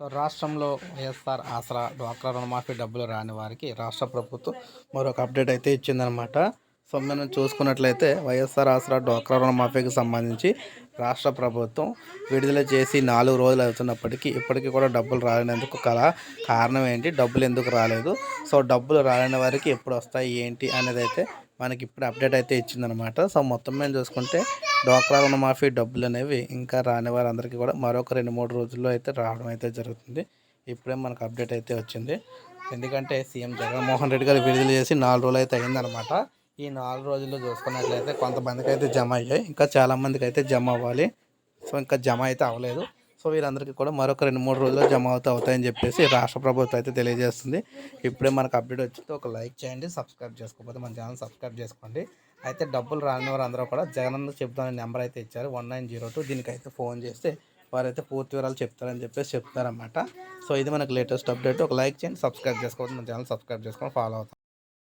So రాష్ట్రంలో వైఎస్ఆర్ ఆసరా డ్వాక్రా రుణమాఫీ డబ్బులు రాని వారికి రాష్ట్ర ప్రభుత్వం మరొక అప్డేట్ అయితే ఇచ్చిందనమాట సో మనం చూసుకున్నట్లయితే వైఎస్ఆర్ ఆసరా డ్వాక్రా రుణమాఫీకి సంబంధించి రాష్ట్ర ప్రభుత్వం విడుదల చేసి నాలుగు రోజులు అవుతున్నప్పటికీ ఇప్పటికీ కూడా డబ్బులు రాలేనందుకు కల కారణం ఏంటి? డబ్బులు ఎందుకు రాలేదు? సో డబ్బులు రాలేని వారికి ఎప్పుడు వస్తాయి? ఏంటి? అనేది అయితే మనకి ఇప్పుడు అప్డేట్ అయితే ఇచ్చిందనమాట సో మొత్తం మేము చూసుకుంటే డ్వాక్రా రుణమాఫీ డబ్బులు అనేవి ఇంకా రాని వారందరికీ కూడా మరొక రెండు మూడు రోజుల్లో అయితే రావడం అయితే జరుగుతుంది. ఇప్పుడే మనకు అప్డేట్ అయితే వచ్చింది. ఎందుకంటే సీఎం జగన్మోహన్ రెడ్డి గారు విడుదల చేసి నాలుగు రోజులు అయితే అయిందనమాట ఈ నాలుగు రోజుల్లో చూసుకున్నట్లయితే కొంతమందికి అయితే జమ అయ్యాయి. ఇంకా చాలామందికి అయితే జమ అవ్వాలి. సో ఇంకా జమ అయితే అవ్వలేదు. సో వీరందరికీ కూడా మరొక రెండు మూడు రోజుల్లో జమ అవుతా అవుతాయని చెప్పేసి రాష్ట్ర ప్రభుత్వం అయితే తెలియజేస్తుంది. ఇప్పుడే మనకు అప్డేట్ వచ్చింది ఒక లైక్ చేయండి సబ్స్క్రైబ్ చేసుకోకపోతే మన ఛానల్ సబ్స్క్రైబ్ చేసుకోండి. అయితే డబ్బులు రాని వారు అందరూ కూడా జగనన్న చెప్తాన నెంబర్ అయితే ఇచ్చారు వన్ నైన్ జీరో టూ. దీనికైతే ఫోన్ చేస్తే వారైతే పూర్తి వివరాలు చెప్తారని చెప్పేసి చెప్తారన్నమాట సో ఇది మనకు లేటెస్ట్ అప్డేట్. ఒక లైక్ చేయండి సబ్స్క్రైబ్ చేసుకోవద్దు మన ఛానల్ సబ్స్క్రైబ్ చేసుకొని ఫాలో అవుతాం.